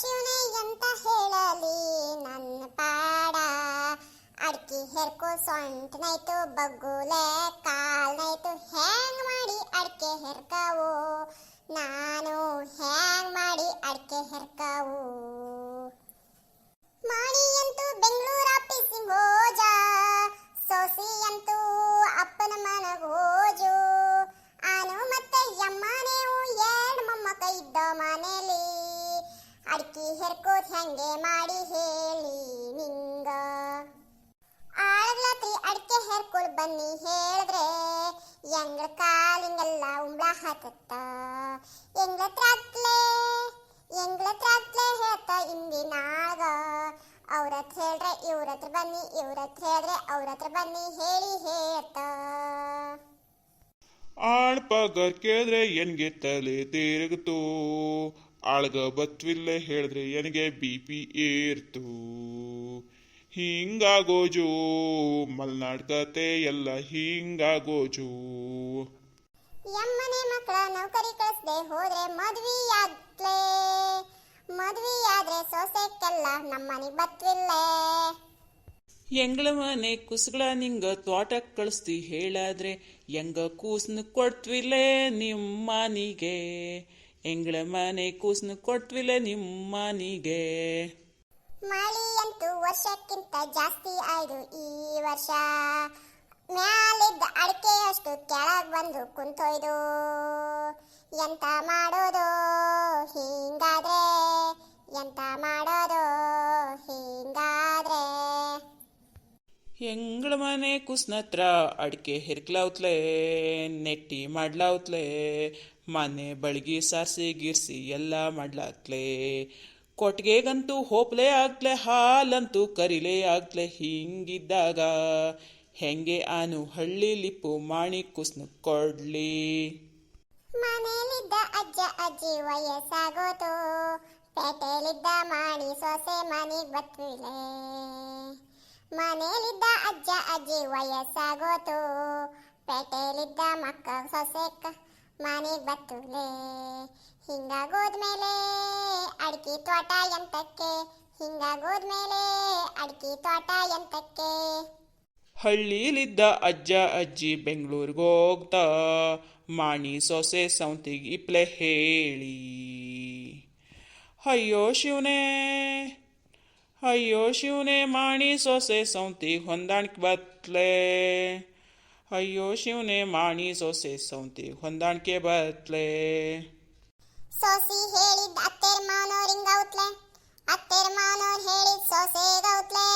ಶಿವನೇ ಎಂತ ಹೇಳಲಿ ನನ್ನ ಪಾಡ? ಅಡ್ಕಿ ಹೆರ್ಕೋ ಸೊಂಟನೈತು ಬಗ್ಗುಲೆ ಕಾಲ್ನಾಯ್ತು ಹ್ಯಾಂಗ್ ಮಾಡಿ ಅಡ್ಕೆ ಹೆರ್ಕವು? ನಾನು ಹ್ಯಾಂಗ್ ಮಾಡಿ ಅಡ್ಕೆ ಹೆರ್ಕವು? ಮಾಡಿ ಅಂತೂ ಬೆಂಗಳೂರು ಆಫೀಸಿಗೆ ಹೋಜ ಸೋಸಿ ಅಂತೂ ಅವ್ರ ಅವ್ರ ಹತ್ರ ಆಳ್ ಪಗಾರ್ ಕೇಳಿದ್ರೆ ಎನ್ಗೆ ತಲೆ ತಿರುಗಿತು. ಆಳ್ಗ ಬತ್ವಿಲ್ಲ ಹೇಳಿದ್ರೆ ಎನಗೆ ಬಿ ಪಿ ಏರ್ತು. ಹಿಂಗಾಗೋಜು, ಮಲ್ನಾಡ್ ಕತೆ ಎಲ್ಲ ಹಿಂಗಾಗೋಜು. ಯಮ್ಮನೆ ಮಕ್ಕಳ ನೌಕರಿ ಕಳಿಸ್ದೆ ಹೋದ್ರೆ ಮದ್ವಿಯಾದ್ಲೇ. ಮದ್ವಿಯಾದ್ರೆ ಮದ್ವಿ ಆದ್ರೆ ಸೊಸೆಕ್ಕೆಲ್ಲ ನಮ್ಮನೆ ಬತ್ವಿಲ್ಲೇ. ಎಂಗಳ ಮನೆ ಕುಸುಗಳ ನಿಂಗ ತೋಟಕ್ ಕಳಿಸ್ತಿ ಹೇಳಾದ್ರೆ ಎಂಗ ಕೂಸ್ನ ಕೊಡ್ತ್ವಿಲೆ ನಿಮ್ಮನಿಗೆ. ಎಂಗಳ ಮನೆ ಕೂಸ್ನ ಕೊಡ್ತ್ವಿಲೆ ನಿಮ್ಮನಿಗೆ. ಮಳಿ ಅಂತೂ ವರ್ಷಕ್ಕಿಂತ ಜಾಸ್ತಿ ಆಯ್ತು ಈ ವರ್ಷ. ಮ್ಯಾಲಿದ್ದ ಅಡಿಕೆಯಷ್ಟು ಕೆಳಗ್ ಬಂದು ಕುಂತೊಯ್ದು. ಎಂತ ಮಾಡೋದು? ಹಿಂಗಾದ್ರೆ? ಎಂತ ಮಾಡೋದು? ಹಿಂಗಾದ್ರೆ? ಹೆಂಗಳ ಮನೆ ಕುಸ್ನತ್ರ ಅಡಿಕೆ ಹಿರ್ಕ್ಲಾವ್ತ್ಲೆ ನೆಟ್ಟಿ ಮಾಡ್ಲಾವ್ತ್ಲೆ ಮನೆ ಬಳಗಿ ಸಾರ್ಸಿ ಗಿರ್ಸಿ ಎಲ್ಲ ಮಾಡ್ಲಾತ್ಲೆ. ಕೊಟ್ಟಿಗೆಗಂತೂ ಹೋಪ್ಲೆ ಆಗ್ಲೆ, ಹಾಲಂತೂ ಕರಿಲೇ ಆಗ್ಲೆ ಹಿಂಗಿದ್ದಾಗ ಹೆಂಗೆ ಆನು ಹಳ್ಳಿ ಲಿಪ್ಪು ಮಾಣಿ ಕುಸ್ನು ಕೊಡ್ಲಿ. ಮನೆಯಲ್ಲಿದ್ದ ಅಜ್ಜ ಅಜ್ಜಿ ವಯಸ್ಸಾಗೋತು, ಪೇಟೆಯಲ್ಲಿದ್ದ ಮಾಣಿ ಸೊಸೆ ಮನೆಗ್ ಬತ್ತಿಲೆ ಮನೆಯಲ್ಲಿದ್ದ ಅಜ್ಜ ಅಜ್ಜಿ ವಯಸ್ಸಾಗೋತು, ಪೇಟೆಯಲ್ಲಿದ್ದ ಮಕ್ಕ ಸೊಸೆ ಮನೆಗ್ ಬತ್ತುಲೆ ಹಿಂಗಾಗೋದ್ಮೇಲೆ ಅಡಿಕೆ ತೋಟ ಎಂತಕ್ಕೆ ಹಿಂಗಾಗೋದ್ಮೇಲೆ ಅಡ್ಕಿ ತೋಟ ಎಂತಕ್ಕೆ ಹಳ್ಳಿಲಿದ್ದ ಅಜ್ಜ ಅಜ್ಜಿ ಬೆಂಗಳೂರಿಗೆ ಹೋಗ್ತಾ, ಮಾಣಿ ಸೊಸೆ ಸೌಂತಿಗೆ ಇಪ್ಲೆ ಹೇಳಿ. ಅಯ್ಯೋ ಶಿವನೇ ಅಯ್ಯೋ ಶಿವನೇ, ಮಾಣಿ ಸೊಸೆ ಸೌಂತಿಗೆ ಹೊಂದಾಣಿಕೆ ಬತ್ಲೆ. ಅಯ್ಯೋ ಶಿವನೇ, ಮಾಣಿ ಸೊಸೆ ಸೌಂತಿಗೆ ಹೊಂದಾಣಿಕೆ ಬತ್ಲೆ. ಸೊಸಿ ಹೇಳಿದ ಅತ್ತೆರ್ ಮಾನೋರಿಂಗ ಔತ್ಲೆ, ಅತ್ತೆರ್ ಮಾನೋರ್ ಹೇಳಿದ ಸೊಸೆ ಗೌತ್ಲೆ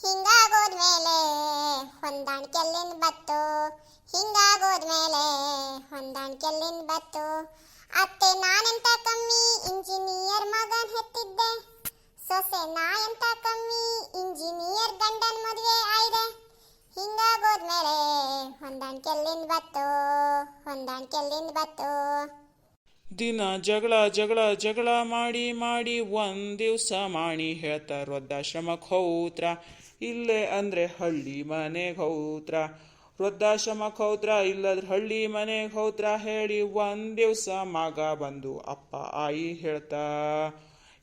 ಹಿಂಗಾಗೋದ್ಮೇಲೆ ಹೊಂದಾಣಿಕೆಲ್ಲಿಂದ ಬತ್ತು ಹಿಂಗಾಗೋದ್ಮೇಲೆ ಹೊಂದಾಣಿಕೆಲ್ಲಿಂದ ಬತ್ತು. ಅತ್ತೆ ನಾನೆಂತ ಕಮ್ಮಿ, ಇಂಜಿನಿಯರ್ ಮಗನ್ ಹೆತ್ತಿದ್ದೆ. ಸೊಸೆ ನಾ ಎಂತ ಕಮ್ಮಿ, ಇಂಜಿನಿಯರ್ ಗಂಡನ್ ಮದುವೆ ಆಯ್ದೆ. ಹಿಂಗಾಗೋದ್ಮೇಲೆ ಹೊಂದಾಣಿಕೆಲ್ಲಿಂದ ಬತ್ತು ಹೊಂದಾಣಿಕೆಲ್ಲಿಂದ ಬತ್ತು. ದಿನ ಜಗಳ ಜಗಳ ಜಗಳ ಮಾಡಿ ಮಾಡಿ ಒಂದ್ ದಿವ್ಸ ಮಾಡಿ ಹೇಳ್ತಾರ ವೃದ್ಧಾಶ್ರಮಕ್ಕೆ ಹೋತ್ರ ಇಲ್ಲೇ ಅಂದ್ರೆ ಹಳ್ಳಿ ಮನೆ ಹೌತ್ರ ವೃದ್ಧಾಶ್ರಮ ಹೋತ್ರ ಇಲ್ಲದ್ರ ಹಳ್ಳಿ ಮನೆ ಹೋತ್ರ ಹೇಳಿ ಒಂದ್ ದಿವ್ಸ ಮಗ ಬಂದು ಅಪ್ಪ, ಆಯಿ, ಹೇಳ್ತಾ,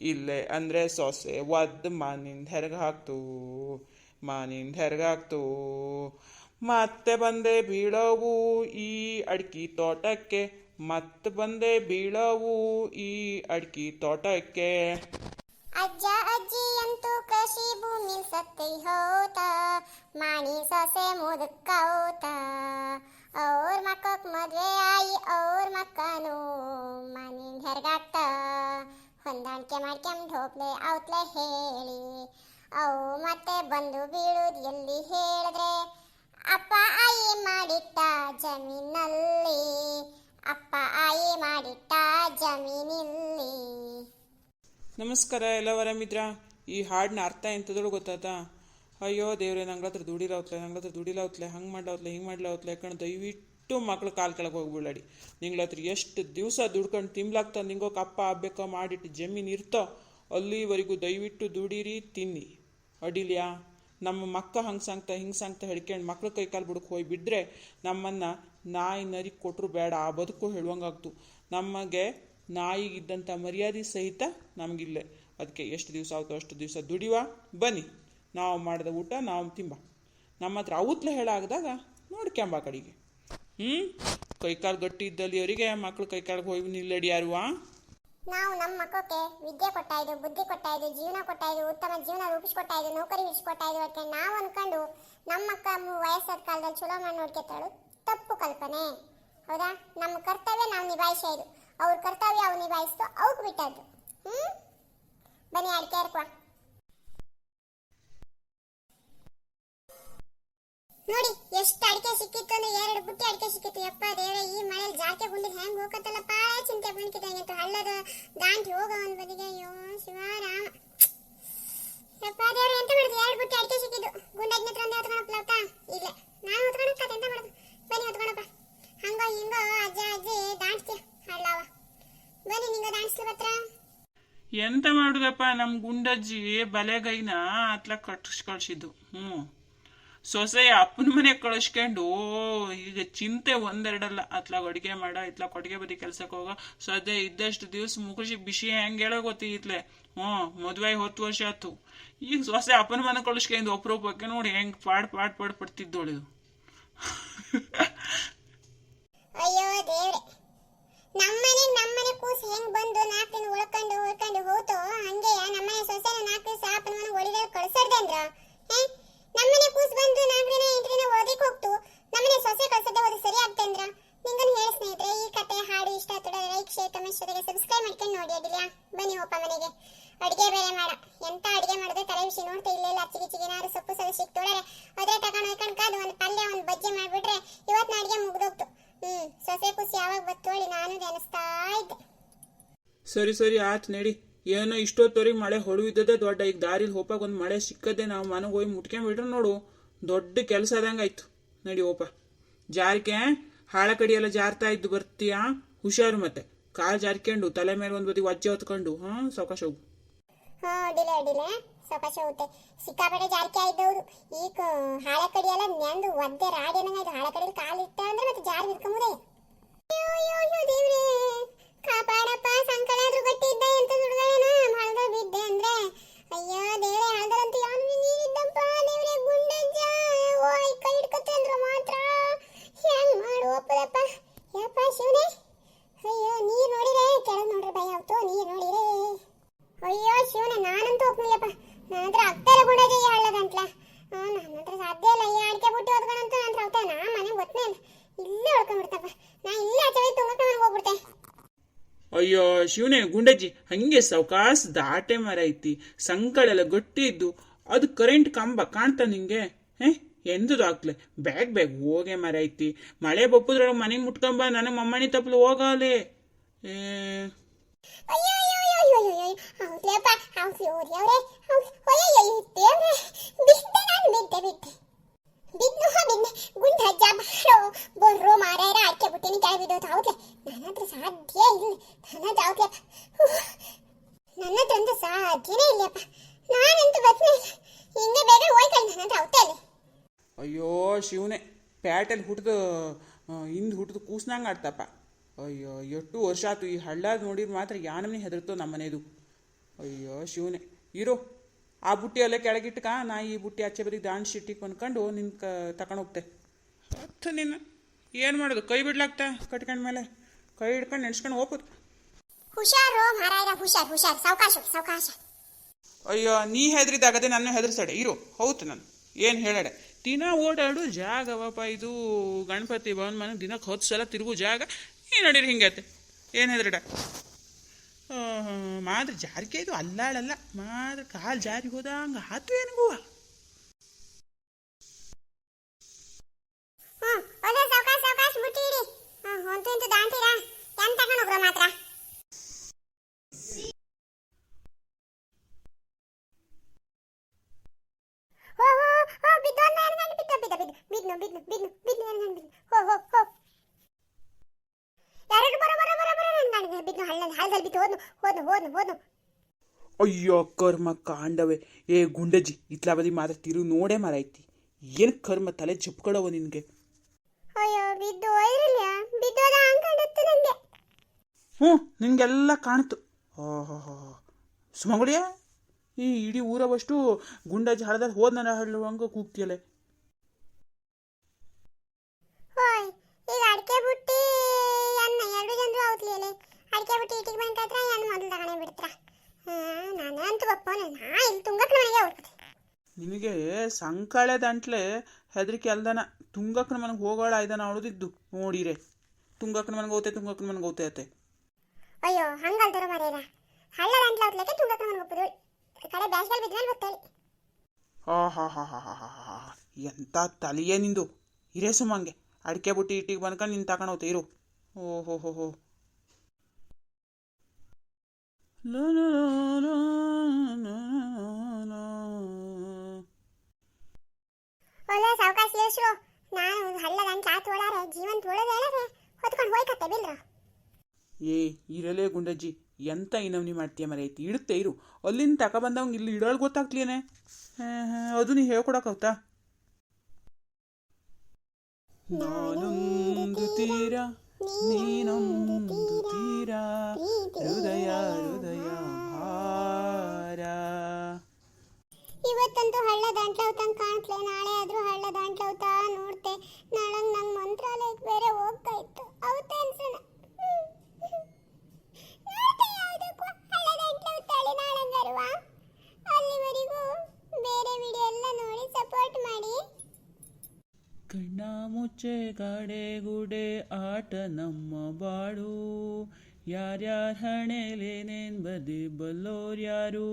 ಇಲ್ಲೇ ಅಂದ್ರೆ ಸೊಸೆ ಒದ್ ಮಾನಿಂದ ಹೆರ್ಗ ಹಾಕ್ತು? ಮಾನಿಂದ ಹೆರ್ಗ ಹಾಕ್ತು? ಮತ್ತೆ ಬಂದೆ ಬೀಳವು ಈ ಅಡ್ಕಿ ತೋಟಕ್ಕೆ. ಮತ್ತೆ ಬಂದೆ ಬೀಳವು ಈ ಅಡ್ಕಿ ತೋಟಕ್ಕೆ. ಅಜ್ಜ ಅಜ್ಜಿಯಂತೂ ಕೃಷಿ ಭೂಮಿ ಸತ್ತೈ ಹೋತ, ಮಾಣಿ ಸೊಸೆ ಮುದುಕ ಹೋತ. ಅವ್ರ ಮಕ್ಕಕ್ ಮದ್ವೆ ಆಯಿ ಅವ್ರ ಮಕ್ಕನು ಮನಿಂದ ಹೆರ್ಗಾಕ್ತ ಹೊಂದಾಣಿಕೆ ಮಾಡ್ಕೊಂಡ್ ಹೋಗ್ಲೆ ಅವತ್ಲೆ ಹೇಳಿ. ಅವು ಮತ್ತೆ ಬಂದು ಬೀಳುದ್ ಎಲ್ಲಿ ಹೇಳಿದ್ರೆ, ಅಪ್ಪ ಆಯಿ ಮಾಡಿಟ್ಟ ಜಮೀನಲ್ಲಿ. ಅಪ್ಪ ಆಯಿ ಮಾಡಿಟ್ಟ ಜಮೀನಿಲ್ಲಿ. ನಮಸ್ಕಾರ ಎಲ್ಲವರ ಮಿತ್ರ. ಈ ಹಾಡಿನ ಅರ್ಥ ಎಂತದಳು ಗೊತ್ತಾತಾ ಅಯ್ಯೋ ದೇವ್ರೆ, ನಂಗಳ ಹತ್ರ ದುಡಿಲಾವತ್ಲೆ ನಂಗಳ ಹತ್ರ ದುಡಿಲಾವತ್ಲೆ ಹಂಗೆ ಮಾಡ್ಲಾವತ್ಲೆ ಹಿಂಗೆ ಮಾಡ್ಲಾವತ್ಲೆ ಯಾಕಂದ್ರೆ ದಯವಿಟ್ಟು ಮಕ್ಳು ಕಾಲು ಕೆಳಗೆ ಹೋಗ್ಬಿಡಾಡಿ. ನಿಂಗಳ ಹತ್ರ ಎಷ್ಟು ದಿವಸ ದುಡ್ಕೊಂಡು ತಿನ್ಲಾಗ್ತಾ ನಿಂಗೋ ಅಪ್ಪ ಹಬ್ಬಕ್ಕ ಮಾಡಿಟ್ಟು ಜಮೀನು ಇರ್ತೋ, ಅಲ್ಲಿವರೆಗೂ ದಯವಿಟ್ಟು ದುಡೀರಿ, ತಿನ್ನಿ. ಅಡಿಲ್ಯಾ, ನಮ್ಮ ಮಕ್ಕ ಹಂಗೆ ಸಂಗ್ತ ಹಿಂಗೆ ಸಾಂಗ್ತ ಹಿಡ್ಕೊಂಡು ಮಕ್ಳು ಕೈ ಕಾಲು ಬುಡಕ್ಕೆ ಹೋಗಿ ಬಿದ್ದರೆ ನಮ್ಮನ್ನು ನಾಯಿ ನರಿ ಕೊಟ್ಟರು ಬೇಡ, ಆ ಬದುಕು ಹೇಳುವಂಗಾಗ್ತು. ನಮಗೆ ನಾಯಿಗಿದ್ದಂಥ ಮರ್ಯಾದೆ ಸಹಿತ ನಮಗಿಲ್ಲ. ಅದಕ್ಕೆ ಎಷ್ಟು ದಿವಸ ಆಗುತ್ತೋ ಅಷ್ಟು ದಿವಸ ದುಡಿಯುವ ಬನ್ನಿ. ನಾವು ಮಾಡಿದ ಊಟ, ನಾವು ತಿಂಬ. ನಮ್ಮ ಹತ್ರ ಅವತ್ಲೆ ಹೇಳಾಗದಾಗ ನೋಡ್ಕೊಂಬ ಕಡೆಗೆ. ಹ್ಞೂ ಕೈಕಾಲು ಗಟ್ಟಿ ಇದ್ದಲ್ಲಿ ಅವರಿಗೆ ಮಕ್ಕಳು ಕೈಕಾಲಿಗೆ ಹೋಗಿ ನಿಲ್ಲಡಿ ಯಾರುವಾ ನಾವು ನಮ್ಮ ಮಕ್ಕಳಿಗೆ ವಿದ್ಯೆ ಇದು ಬುದ್ಧಿ ಇದು ಜೀವನ ಇದು ಉತ್ತಮ ಜೀವನ ರೂಪಿಸ್ಕೊಟ್ಟ ಇದು ನೌಕರಿ ಹಿಡಿಸ್ಕೊಟ್ಟ ಇದು ಅದಕ್ಕೆ ನಾವು ಅನ್ಕೊಂಡು ನಮ್ಮ ಮಕ್ಕ ವಯಸ್ಸಾದ ಕಾಲದಲ್ಲಿ ಚಲೋ ಮಾಡಿ ನೋಡ್ಕೊತಾಳು ತಪ್ಪು ಕಲ್ಪನೆ. ಹೌದಾ? ನಮ್ಮ ಕರ್ತವ್ಯ ನಾವು ನಿಭಾಯಿಸೋದು ಅವ್ರ ಕರ್ತವ್ಯ ಅವ್ರು ನಿಭಾಯಿಸ್ತು, ಅವ್ಕೆ ಬಿಟ್ಟದ್ದು. ಹ್ಞೂ ಬನ್ನಿ ಅಡಿಕೆ ಹರ್ಕುವ ನೋಡಿ, ಎಷ್ಟು ಅಡಿಕೆ ಸಿಕ್ಕಿತ್ತು ಅಂದ್ರೆ ಎರಡು ಬುಟ್ಟಿ ಅಡಿಕೆ ಸಿಕ್ಕಿತ್ತು. ಯಪ್ಪ ದೇವ್ರೆ, ಈ ಮಳೆಯಲ್ಲಿ ಜಾಕೆ ಗುಂಡಿ ಹೆಂಗ್ ಹೋಗತ್ತಲ್ಲಪ್ಪ ಚಿಂತೆ ಬಂದ್ಕಿದಂಗಿತ್ತು ಹಳ್ಳದ ದಾಂಟಿ ಹೋಗ ಒಂದ್ ಬದಿಗೆ. ಅಯ್ಯೋ, ಶಿವರಾಮ. ಯಪ್ಪ ದೇವ್ರೆ, ಎಂತ ಮಾಡುದು? ಎರಡು ಬುಟ್ಟಿ ಅಡಿಕೆ ಸಿಕ್ಕಿದ್ದು. ಗುಂಡಜ್ನ ನಿತ್ರ ಅಂದ್ರೆ ಹೊತ್ಕೊಂಡಪ್ಪ ಇಲ್ಲ. ನಾನು ಹೊತ್ಕೊಂಡಕ್ಕ ಎಂತ ಮಾಡುದು? ಬನ್ನಿ ಹೊತ್ಕೊಂಡಪ್ಪ ಹಂಗೋ, ಹಿಂಗೋ, ಅಜ್ಜ, ಅಜ್ಜಿ ದಾಂಟ್ತಿ ಹಳ್ಳವ ಬನ್ನಿ ನಿಂಗ ದಾಂಟ್ಸ್ಲಿ ಬತ್ರ ಎಂತ ಮಾಡುದಪ್ಪ ನಮ್ಮ ಗುಂಡಜ್ಜಿ ಬಲೆಗೈನ ಅತ್ಲ ಕಟ್ಟಿಸ್ ಕಳ್ಸಿದ್ದು ಹ್ಮ್. ಸೊಸೆ ಅಪ್ಪನ ಮನೆ ಕಳಿಸ್ಕೊಂಡು ಈಗ ಚಿಂತೆ ಒಂದೆರಡಲ್ಲ. ಅತ್ಲಾಗ ಅಡುಗೆ ಮಾಡ ಇತ್ಲ ಕೊಟ್ಟಿಗೆ ಬದಿ ಕೆಲ್ಸಕ್ಕೆ ಹೋಗ. ಸದ್ಯ ಇದ್ದಷ್ಟು ದಿವಸ ಮುಖಸಿ ಬಿಸಿ ಹೆಂಗೆ ಹೇಳೋ ಗೊತ್ತಿತ್ಲೆ ಹ್ಞೂ ಮದುವೆ ಹತ್ತು ವರ್ಷ ಆಯ್ತು. ಈಗ ಸೊಸೆ ಅಪ್ಪನ ಮನೆ ಕಳಿಸ್ಕೊಂಡು ಅಪರೂಪಕ್ಕೆ ನೋಡಿ ಹೆಂಗ್ ಪಾಡ್ ಪಾಡ್ ಪಾಡ್ ಪಡ್ತಿದ್ದೋಳು ಅಯ್ಯೋ ದೇವ್ರೆ. ನಮ್ಮನೆ ನಮ್ಮನೆ ಕೂಸು ಹೆಂಗ್ ಬಂದು ನಾಲ್ಕು ದಿನ ಉಳ್ಕೊಂಡು ಉಳ್ಕೊಂಡು ಹೋತು ಹಂಗೆ ನಮ್ಮನೆ ಸೊಸೆನ ನಾಲ್ಕು ದಿವಸ ಅಪ್ಪನ ಒಳಿದ ಕಳ್ಸರ್ದಂದ್ರ ನಮ್ಮನೆ ಕೂಸು ಬಂದು ನಾಲ್ಕು ದಿನ ಎಂಟು ದಿನ ಓದಿಕ್ ಹೋಗ್ತು. ನಮ್ಮನೆ ಸೊಸೆ ಕಳ್ಸದೆ ಹೋದ್ರೆ ಸರಿ ಆಗ್ತೇಂದ್ರ ನಿಂಗನ್ ಹೇಳಿ ಸ್ನೇಹಿತರೆ, ಈ ಕತೆ ಹಾಡು ಇಷ್ಟ ಆತಡ ಲೈಕ್ ಶೇರ್ ಕಮೆಂಟ್ ಜೊತೆಗೆ ಸಬ್ಸ್ಕ್ರೈಬ್ ಮಾಡ್ಕೊಂಡು ನೋಡಿ ಅದಿಲ್ಲ ಬನ್ನಿ ಹೋಪ ಮನೆಗೆ. ಅಡಿಗೆ ಬೇರೆ ಮಾಡ. ಎಂತ ಅಡಿಗೆ ಮಾಡಿದ್ರೆ ತಲೆ ವಿಷಯ ನೋಡ್ತಾ ಇಲ್ಲ ಇಲ್ಲ ಅಚ್ಚಿಗೆ ಚಿಗೆ ಏನಾದ್ರು ಸೊಪ್ಪು ಸಲ ಸಿಕ್ತೋಡರೆ ಅದೇ ತಗೊಂಡು ಹೋಯ್ಕೊಂಡು ಕಾದು ಒಂದು ಪಲ್ಯ, ಒಂದು ಬಜ್ಜಿ ಮಾಡ್ಬಿಟ್ರೆ ಇವತ್ತಿನ ಅಡಿಗೆ ಹ್ಮ್ ಸೊಸೆ ಖುಷಿ ಯಾವಾಗ ಬತ್ತೋಳಿ ನಾನು ನೆನೆಸ್ತಾ ಇದ್ದೆ. ಸರಿ ಸರಿ ಆತ್ ನಡಿ. ಏನೋ ಇಷ್ಟೊತ್ತವರೆಗೆ ಮಳೆ ಹೊಳು ಇದ್ದದೆ ದೊಡ್ಡ, ಈಗ ದಾರಿಲಿ ಹೋಪಾಗ ಒಂದು ಮಳೆ ಸಿಕ್ಕದೆ ನಾವು ಮನೆಗೆ ಹೋಗಿ ಮುಟ್ಕೊಂಡ್ಬಿಟ್ರೆ ನೋಡು, ದೊಡ್ಡ ಕೆಲಸ ಆದಂಗೆ ಆಯ್ತು. ನಡಿ ಹೋಪ. ಜಾರಿಕೆ, ಹಾಳ ಕಡಿ ಎಲ್ಲ ಜಾರ್ತಾ ಇದ್ದು ಬರ್ತೀಯಾ? ಹುಷಾರು ಮತ್ತೆ. ಕಾಲು ಜಾರ್ಕೊಂಡು, ತಲೆ ಮೇಲೆ ಒಂದು ಬದಿ ವಜ್ಜೆ ಹೊತ್ಕೊಂಡು ಹಾಂ ಸಾವಕಾಶ ಹೋಗು. ಹಾ ಅಡ್ಡಿಲ್ಲ ಅಡ್ಡಿಲ್ಲ ಸ್ವಲ್ಪ ಹೋಗುತ್ತೆ ಸಿಕ್ಕಾಪಟ್ಟೆ ಜಾರಿಕೆ ಆಯ್ದವ್ರು ಈಗ ಹಾಳೆ ಕಡಿ ಎಲ್ಲ ನೆಂದು ಒದ್ದೆ ರಾಡಿ ಅನ್ನಂಗಾಯ್ತು ಹಾಳೆ ಕಡಿ ಕಾಲು ಇಟ್ಟ ಅಂದ್ರೆ ಮತ್ತೆ ಜಾರಿ ಹಳದ ಬಿದ್ದೆ ಅಂದ್ರೆ. ಅಯ್ಯೋ ದೇವ್ರೆ ಹಳದರಂತೂ ಯಾನು ನೀರಿದ್ದಪ್ಪ? ದೇವ್ರೆ, ಗುಂಡಜ್ಜ. ಓಯ್, ಕೈ ಹಿಡ್ಕತ್ತೆ ಅಂದ್ರೆ ಮಾತ್ರ. ಹೆಂಗ್ ಮಾಡುವಪ್ಪದಪ್ಪ ಯಪ್ಪ ಶಿವನೇ ಅಯ್ಯೋ ನೀರ್ ನೋಡಿರೆ ಕೆಳಗ್ ನೋಡ್ರಿ ಭಯ ಆಗ್ತು ನೀರ್ ನೋಡಿರೆ ಅಯ್ಯೋ ಶಿವನ ನಾನಂತೂ ಒಪ್ಲಿಲ್ಲಪ್ಪ ನನ್ನ ಹತ್ರ ಆಗ್ತಾರ ಗುಂಡಜ್ಜ ಈ ಹಳ್ಳದಂಟ್ಲ ನನ್ನ ಹತ್ರ ಸಾಧ್ಯ ಇಲ್ಲ ಈ ಅಡಿಕೆ ಬುಟ್ಟಿ ಹೊತ್ಕೊಂಡಂತೂ ನನ್ನ ಹತ್ರ ಆಗ್ತಾ ನಾ ಮನೆಗೆ ಗೊತ್ತನೇ ಇಲ್ಲ ಇಲ್ಲೇ ಹೊಡ್ಕೊಂಡ್ಬಿಡ್ತಪ್ಪ ನಾ ಇಲ್ಲೇ ಆಚೆ ಹೋಗಿ ತುಂಬಕ್ಕೆ ಮನೆಗೆ ಹೋಗ್ಬಿಡ್ತೆ ಅಯ್ಯೋ ಶಿವನೇ ಗುಂಡಜ್ಜಿ, ಹಂಗೆ ಸಾವಕಾಶ ದಾಟೆ ಮರ ಐತಿ ಸಂಕಳೆಲ್ಲ ಗಟ್ಟಿ ಇದ್ದು, ಅದು ಕರೆಂಟ್ ಕಂಬ ಕಾಣ್ತಾ ನಿಂಗೆ? ಹೇ? ಎಂದು ಹಾಕ್ಲೆ ಬ್ಯಾಗ್ ಬ್ಯಾಗ್ ಹೋಗೆ ಮರ ಐತಿ. ಮಳೆ ಬಪ್ಪುದ್ರೊಳಗೆ ಮನೆಗೆ ಮುಟ್ಕೊಂಬ ನನಗೆ ಮಮ್ಮನಿ ತಪ್ಪಲು ಹೋಗಲೆ. ಏ. ಬಿದ್ನು ಬಿದ್ದೆ ಗುಂಡ ಬಾರೋ ಬರ್ರೋ ಮಾರಾಯರ ಅಡಿಕೆ ಬುಟ್ಟಿನ ಕೆಳಗೆ ಬಿದ್ದೋತು ಹೌದ್ಲೆ ನನ್ನತ್ರ ಸಾಧ್ಯ ಇಲ್ಲ. ನನ್ನ ಹತ್ರ ಹೌದ್ಲೆಪ್ಪ ನನ್ನ ಹತ್ರ ಸಾಧ್ಯನೇ ಇಲ್ಲಪ್ಪ. ನಾನಂತೂ ಬತ್ತನೇ ಹಿಂಗೆ ಬೇಗ ಹೋಯ್ತಲ್ಲ ನನ್ನ ಹತ್ರ ಹೌತಾ ಅಯ್ಯೋ, ಶಿವನೇ ಪ್ಯಾಟಲ್ಲಿ ಹುಟ್ಟಿದ ಹಿಂದೆ ಹುಟ್ಟಿದ ಕೂಸ್ನಂಗೆ ಆಡ್ತಪ್ಪ. ಅಯ್ಯೋ ಎಟ್ಟು ವರ್ಷ ಆಯ್ತು. ಈ ಹಳ್ಳಾದ ನೋಡಿದ್ರೆ ಮಾತ್ರ ಯಾನಮನೆ ಹೆದರ್ತೋ ನಮ್ಮ ಮನೆದು ಅಯ್ಯೋ, ಶಿವನೇ, ಇರೋ. ಆ ಬುಟ್ಟಿ ಅಲ್ಲೇ ಕೆಳಗಿಟ್ಕ ನಾ ಈ ಬುಟ್ಟಿ ಆಚೆ ಬರೀ ದಾಂಡ್ ಶಿಟ್ಟಿಗೆ ಅನ್ಕೊಂಡು ನಿನ್ ಕ ತಗೊಂಡು ಹೋಗ್ತೆ. ಹತ್ತು ನಿನ್ನ ಏನು ಮಾಡೋದು? ಕೈ ಬಿಡ್ಲಾಗ್ತ ಕಟ್ಕೊಂಡ ಮೇಲೆ? ಕೈ ಹಿಡ್ಕೊಂಡು ನೆನ್ಸ್ಕೊಂಡು ಹೋಗ್ಬೋದು. ಹುಷಾರು ಮಾರಾಯರ ಹುಷಾರ್ ಹುಷಾರ್ ಸಾವಕಾಶ ಸಾವಕಾಶ. ಅಯ್ಯೋ ನೀ ಹೆದ್ರಿದಾಗದೆ ನನ್ನ ಹೆದರ್ಸಡೆ ಇರು ಹೌದು ನಾನು. ಏನು ಹೇಳಡೆ? ದಿನ ಓಡಾಡು ಜಾಗವಪ್ಪ ಇದು ಗಣಪತಿ ಭವನ್ ಮನೆ. ದಿನಕ್ಕೆ ಹತ್ತು ಸಲ ತಿರುಗು ಜಾಗ. ಏನು ನಡೀರಿ ಹಿಂಗೈತೆ. ಏನು ಹೆದರಿಡ? ಮಾತ್ರ ಜಾರಿಕೆ ಇದು ಅಲ್ಲಾಳಲ್ಲ. ಮಾತ್ರ ಕಾಲು ಜಾರಿ ಹೋದಂಗ ಆತು ಏನಿಗುವ ಬಿದ್ದು ಬಿದ್ದು ಬಿದ್ದು. ಬಿದ್ದು ಬಿದ್ದು ಬಿದ್ದ ಬಿದ್ದ ಹೋ ಹೋ ಹೋ ಎರಡು ಬರ ಬರ ಬರ ಬರ ನನಗಂಡು ಬಿದ್ನು ಹಳ್ಳದಲ್ಲಿ ಹಳ್ಳದಲ್ಲಿ ಬಿದ್ದು ಹೋದ್ನು ಹೋದ್ನು ಹೋದ್ನು ಹೋದ್ನು. ಅಯ್ಯೋ ಕರ್ಮ ಕಾಂಡವೆ. ಏ ಗುಂಡಜಿ ಇತ್ಲಾ ಬದಿ ಮಾತ್ರ ತಿರು ನೋಡೇ ಮಾರೈತಿ ಏನು ಕರ್ಮ ತಲೆ ಚುಪ್ಕೊಳವ ನಿನಗೆ. ಅಯ್ಯೋ ಬಿದ್ದು ಹೋಯ್ರಲ್ಲ ಬಿದ್ದೋದ ಅನ್ಕೊಂಡತ್ತು ನನಗೆ ಹ್ಞೂ ನಿನಗೆಲ್ಲ ಕಾಣ್ತು. ಓಹೋ ಸುಮಂಗುಳಿಯ ಈ ಇಡೀ ಊರವಷ್ಟು ಗುಂಡಾಜಿ ಹಳದಲ್ಲಿ ಹೋದ್ ನನ್ನ ಹಳ್ಳುವಂಗ ಕೂಗ್ತಿಯಲೆ ಹೋಯ್ ಈಗ ಅಡಿಕೆ ಬುಟ್ಟಿ ಅನ್ನ ಎರಡು ಜನರು ಅವತ್ಲಿಯಲೆ ಅಡಿಕೆ ಬುಟ್ಟಿ ಇಟ್ಟಿಗೆ ತಗೊಂಡೇ ಬಿಡ್ತಾರ? ನಾನು ಅಂತೂ ಒಪ್ಪೋನೆ ನಾ ಇಲ್ಲಿ ತುಂಗಕ್ಕ ಮನೆಗೆ ಹೋಗ್ತೀನಿ ನಿನಗೆ ಸಂಕಳೆ ದಂಟ್ಲೆ ಹೆದರಿಕೆ ಅಲ್ದನ ತುಂಗಕ್ಕನ ಮನೆಗೆ ಹೋಗೋಳ ಇದನ್ನ ಅವಳದಿದ್ದು ನೋಡಿರೆ. ತುಂಗಕ್ಕನ ಮನೆಗೆ ಹೋಗ್ತೆ ತುಂಗಕ್ಕನ ಮನೆಗೆ ಹೋಗ್ತೆ ಅತ್ತೆ. ಅಯ್ಯೋ ಹಂಗಲ್ದರ ಮರೇನ ಹಳ್ಳ ಗಂಟ್ಲ ಹೊತ್ಲಕ್ಕೆ ತುಂಗಕ್ಕ ಮನೆಗೆ ಹೋಗ್ಬೋದು. ಕಡೆ ಬ್ಯಾಸ್ಗಲ್ ಬಿದ್ಮೇಲೆ ಗೊತ್ತೇಳಿ ಹಾ ಹಾ ಹಾ ಹಾ ಹಾ ಹಾ ಹಾ. ಎಂಥ ತಲೆಯೇ ನಿಂದು. ಇರೇ ಸುಮ್ಮಂಗೆ. ಅಡಿಕೆ ಬುಟ್ಟಿ ಇಟ್ಟಿಗೆ ಬಂದ್ಕೊಂಡು ನಿನ್ನ ತಗೊಂಡು ಹೋಗ್ತೆ ಇರು. ಓಹೋ ಹೋ ಹೋ. La, la, ಲಾ ಲಾ. ಒಳ್ಳೆ ಸಾವಕಾಶ ಇಳಿಸ್ರು ನಾನು ಹಳ್ಳ ಗಂಟ್ಲ ತೋಳಾರೆ ಜೀವನ್ ತೋಳದ ಹೇಳರೆ ಹೊತ್ಕೊಂಡು ಹೋಯ್ಕತ್ತೆ ಬಿಲ್ರ. ಏ ಇರಲೇ ಗುಂಡಜ್ಜಿ ಎಂತ ಇನವ್ನಿ ಮಾಡ್ತೀಯ ಮರೈತಿ ಇಡುತ್ತೆ ಇರು. ಅಲ್ಲಿಂದ ತಗೊಬಂದವಂಗೆ ಇಲ್ಲಿ ಇಡೋಳು ಗೊತ್ತಾಗ್ಲಿಯೇನೆ ಅದು ನೀ ಹೇಳ್ಕೊಡಕ್ಕಾಗ್ತಾ? ನಾನೊಂದು ತೀರ ನೀನೊಂದು ತೀರ ಹೃದಯ ಹೃದಯ. ಹಳ್ಳ ದಾಂಟ್ಲವ್ತಂಗೆ ಕಾಣ್ತ್ಲೆ. ನಾಳೆ ಆದರೂ ಹಳ್ಳ ದಾಂಟ್ಲವ್ತಾ ನೋಡ್ತೆ. ನಾಳಂಗ್ ನಂಗೆ ಮಂತ್ರಾಲಯಕ್ಕೆ ಬೇರೆ ಹೋಗ್ತಾ ಇತ್ತು. ಅವತ್ತೆ ಅನ್ಸೋಣ. ಬೇರೆ ವಿಡಿಯೋ ಎಲ್ಲ ಮಾಡಿ. ಕಣ್ಣ ಮುಚ್ಚೆ ಗಾಡೆ ಗುಡೆ, ಆಟ ನಮ್ಮ ಬಾಳು. ಯಾರ್ಯಾರ ಹಣೆಲೇನೇನ್ ಬದಿ ಬಲ್ಲೋರ್ಯಾರು.